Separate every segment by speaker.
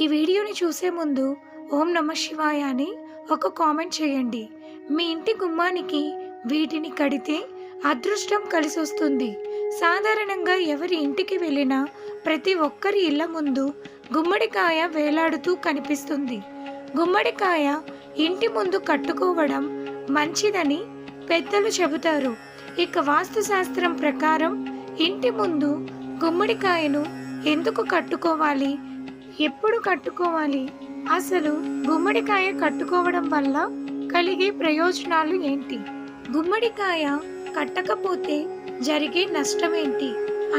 Speaker 1: ఈ వీడియోని చూసే ముందు ఓం నమ శివాయ అని ఒక కామెంట్ చేయండి. మీ ఇంటి గుమ్మానికి వీటిని కడితే అదృష్టం కలిసి వస్తుంది సాధారణంగా ఎవరి ఇంటికి వెళ్ళినా ప్రతి ఒక్కరి ఇళ్ళ ముందు గుమ్మడికాయ వేలాడుతూ కనిపిస్తుంది. గుమ్మడికాయ ఇంటి ముందు కట్టుకోవడం మంచిదని పెద్దలు చెబుతారు. ఇక వాస్తుశాస్త్రం ప్రకారం ఇంటి ముందు గుమ్మడికాయను ఎందుకు కట్టుకోవాలి? ఎప్పుడు కట్టుకోవాలి? అసలు గుమ్మడికాయ కట్టుకోవడం వల్ల కలిగే ప్రయోజనాలు ఏంటి? గుమ్మడికాయ కట్టకపోతే జరిగే నష్టం ఏంటి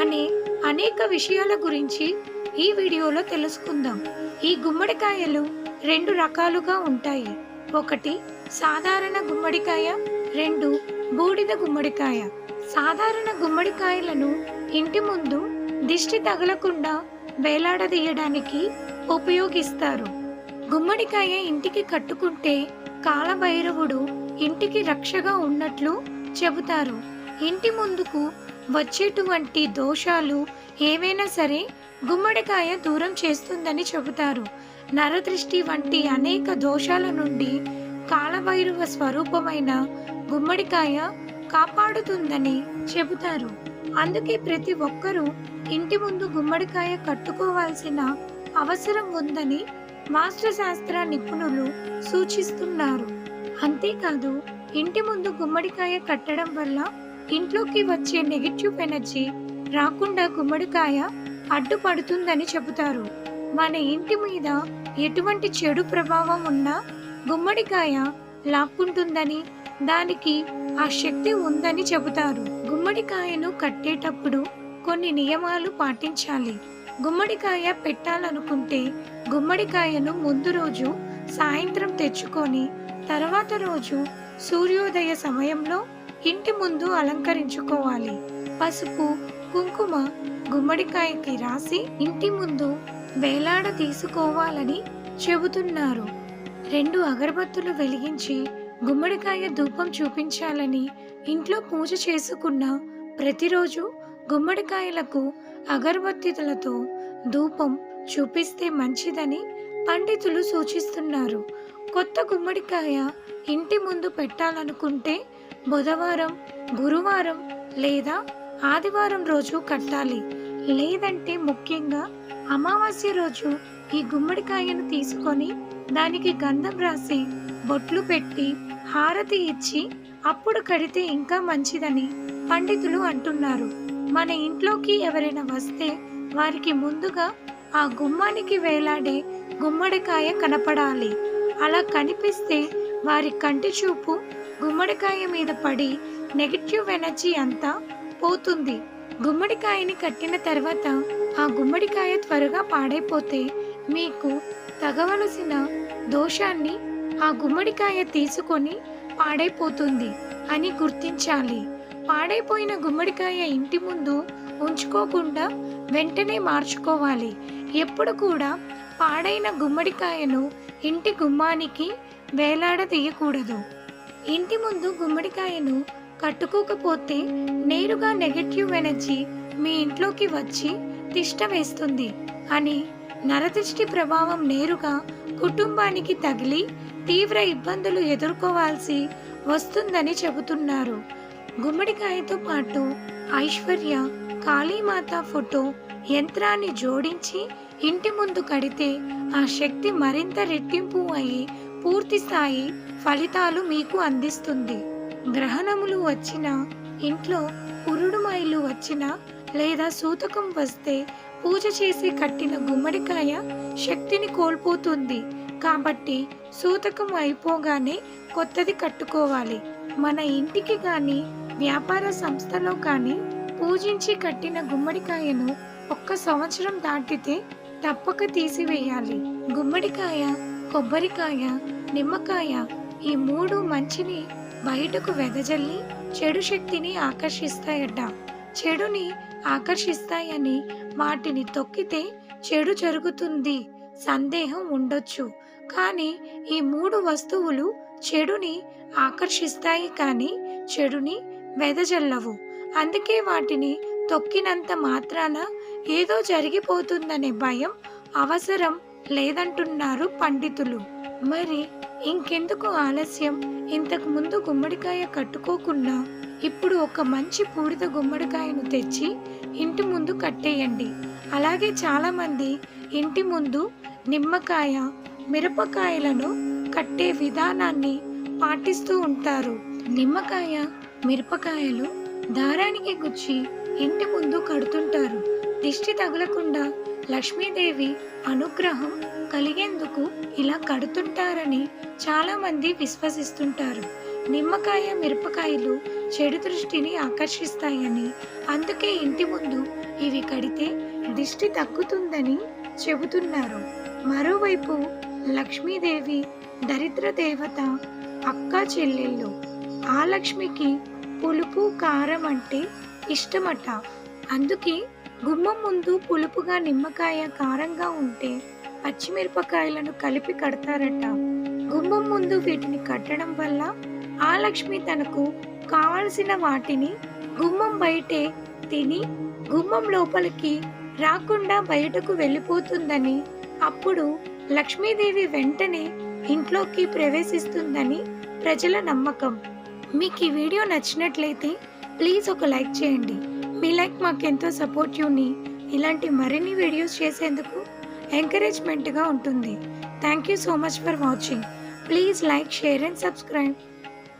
Speaker 1: అనే అనేక విషయాల గురించి ఈ వీడియోలో తెలుసుకుందాం. ఈ గుమ్మడికాయలు రెండు రకాలుగా ఉంటాయి. ఒకటి సాధారణ గుమ్మడికాయ రెండు బూడిద గుమ్మడికాయ. సాధారణ గుమ్మడికాయలను ఇంటి ముందు దిష్టి తగలకుండా వేలాడదీయడానికి ఉపయోగిస్తారు. గుమ్మడికాయ ఇంటికి కట్టుకుంటే కాలభైరవుడు ఇంటికి రక్షగా ఉన్నట్లు చెబుతారు. ఇంటి ముందుకు వచ్చేటువంటి దోషాలు ఏవైనా సరే గుమ్మడికాయ దూరం చేస్తుందని చెబుతారు. నరదృష్టి వంటి అనేక దోషాల నుండి కాలభైరవ స్వరూపమైన గుమ్మడికాయ కాపాడుతుందని చెబుతారు. అందుకే ప్రతి ఒక్కరూ ఇంటి ముందు గుమ్మడికాయ కట్టుకోవాల్సిన అవసరం ఉందని వాస్తుశాస్త్ర నిపుణులు సూచిస్తున్నారు. అంతేకాదు ఇంటి ముందు గుమ్మడికాయ కట్టడం వల్ల ఇంట్లోకి వచ్చే నెగిటివ్ ఎనర్జీ రాకుండా గుమ్మడికాయ అడ్డుపడుతుందని చెబుతారు. మన ఇంటి మీద ఎటువంటి చెడు ప్రభావం ఉన్నా గుమ్మడికాయ లాక్కుంటుందని దానికి ఆ శక్తి ఉందని చెబుతారు. గుమ్మడికాయను కట్టేటప్పుడు కొన్ని నియమాలు పాటించాలి. గుమ్మడికాయ పెట్టాలనుకుంటే గుమ్మడికాయను ముందు రోజు సాయంత్రం తెచ్చుకొని తర్వాత రోజు సూర్యోదయ సమయంలో ఇంటి ముందు అలంకరించుకోవాలి. పసుపు కుంకుమ గుమ్మడికాయకి రాసి ఇంటి ముందు వేలాడ తీసుకోవాలని చెబుతున్నారు. రెండు అగరబత్తులు వెలిగించి గుమ్మడికాయ ధూపం చూపించాలని ఇంట్లో పూజ చేసుకున్న ప్రతిరోజు గుమ్మడికాయలకు అగరబత్తిలతో ధూపం చూపిస్తే మంచిదని పండితులు సూచిస్తున్నారు. కొత్త గుమ్మడికాయ ఇంటి ముందు పెట్టాలనుకుంటే బుధవారం గురువారం లేదా ఆదివారం రోజు కట్టాలి. లేదంటే ముఖ్యంగా అమావాస్య రోజు ఈ గుమ్మడికాయను తీసుకొని దానికి గంధం రాసి బొట్లు పెట్టి హారతి ఇచ్చి అప్పుడు కడితే ఇంకా మంచిదని పండితులు అంటున్నారు. మన ఇంట్లోకి ఎవరైనా వస్తే వారికి ముందుగా ఆ గుమ్మానికి వేలాడే గుమ్మడికాయ కనపడాలి. అలా కనిపిస్తే వారి కంటి చూపు గుమ్మడికాయ మీద పడి నెగిటివ్ ఎనర్జీ అంతా పోతుంది. గుమ్మడికాయని కట్టిన తర్వాత ఆ గుమ్మడికాయ త్వరగా పాడైపోతే మీకు తగవలసిన దోషాన్ని ఆ గుమ్మడికాయ తీసుకొని పాడైపోతుంది అని గుర్తించాలి. పాడైపోయిన గుమ్మడికాయ ఇంటి ముందు ఉంచుకోకుండా వెంటనే మార్చుకోవాలి. ఎప్పుడు కూడా పాడైన గుమ్మడికాయను ఇంటి గుమ్మానికి వేలాడదీయకూడదు. ఇంటి ముందు గుమ్మడికాయను కట్టుకోకపోతే నేరుగా నెగటివ్ ఎనర్జీ మీ ఇంట్లోకి వచ్చి తిష్ట వేస్తుంది అని నరదృష్టి ప్రభావం నేరుగా కుటుంబానికి తగిలి తీవ్ర ఇబ్బందులు ఎదుర్కోవాల్సి వస్తుందని చెబుతున్నారు. గుమ్మడికాయతో పాటు ఐశ్వర్య కాళీమాత ఫోటో యంత్రాన్ని జోడించి ఇంటి ముందు కడితే ఆ శక్తి మరింత రెట్టింపు అయి పూర్తి స్థాయి ఫలితాలు మీకు అందిస్తుంది. గ్రహణములు వచ్చిన ఇంట్లో పురుడుమైలు వచ్చిన లేదా సూతకం వస్తే పూజ చేసి కట్టిన గుమ్మడికాయ శక్తిని కోల్పోతుంది. కాబట్టి సూతకం అయిపోగానే కొత్తది కట్టుకోవాలి. మన ఇంటికి కానీ వ్యాపార సంస్థలో కానీ పూజించి కట్టిన గుమ్మడికాయను ఒక్క సంవత్సరం దాటితే తప్పక తీసివేయాలి. గుమ్మడికాయ కొబ్బరికాయ నిమ్మకాయ ఈ మూడు మంచిని బయటకు వెదజల్లి చెడు శక్తిని ఆకర్షిస్తాయట. చెడుని ఆకర్షిస్తాయని వాటిని తొక్కితే చెడు జరుగుతుంది. సందేహం ఉండొచ్చు. కానీ ఈ మూడు వస్తువులు చెడుని ఆకర్షిస్తాయి కానీ చెడుని వెదజల్లవు. అందుకే వాటిని తొక్కినంత మాత్రాన ఏదో జరిగిపోతుందనే భయం అవసరం లేదంటున్నారు పండితులు. మరి ఇంకెందుకు ఆలస్యం? ఇంతకు ముందు గుమ్మడికాయ కట్టుకోకుండా ఇప్పుడు ఒక మంచి పూడిత గుమ్మడికాయను తెచ్చి ఇంటి ముందు కట్టేయండి. అలాగే చాలామంది ఇంటి ముందు నిమ్మకాయ మిరపకాయలను కట్టే విధానాన్ని పాటిస్తూ ఉంటారు. నిమ్మకాయ మిరపకాయలు దారానికి గుచ్చి ఇంటి ముందు కడుతుంటారు. దిష్టి తగలకుండా లక్ష్మీదేవి అనుగ్రహం కలిగేందుకు ఇలా కడుతుంటారని చాలా మంది విశ్వసిస్తుంటారు. నిమ్మకాయ మిరపకాయలు చెడు దృష్టిని ఆకర్షిస్తాయని అందుకే ఇంటి ముందు ఇవి కడితే దిష్టి తగ్గుతుందని చెబుతున్నారు. మరోవైపు లక్ష్మీదేవి దరిద్ర దేవత అక్క చెల్లెళ్ళు. ఆ లక్ష్మికి పులుపు కారం అంటే ఇష్టమట. అందుకే గుమ్మం ముందు పులుపుగా నిమ్మకాయ కారంగా ఉంటే పచ్చిమిరపకాయలను కలిపి కడతారట. గుమ్మం ముందు వీటిని కట్టడం వల్ల ఆ లక్ష్మి తనకు కావలసిన వాటిని గుమ్మం బయటే తిని గుమ్మం లోపలికి రాకుండా బయటకు వెళ్ళిపోతుందని అప్పుడు లక్ష్మీదేవి వెంటనే ఇంట్లోకి ప్రవేశిస్తుందని ప్రజల నమ్మకం. మీకు ఈ వీడియో నచ్చినట్లయితే ప్లీజ్ ఒక లైక్ చేయండి. మీ లైక్ మాకెంతో సపోర్టివ్ని ఇలాంటి మరిన్ని వీడియోస్ చేసేందుకు ఎంకరేజ్మెంట్గా ఉంటుంది. Thank you so much for watching. Please like share and subscribe.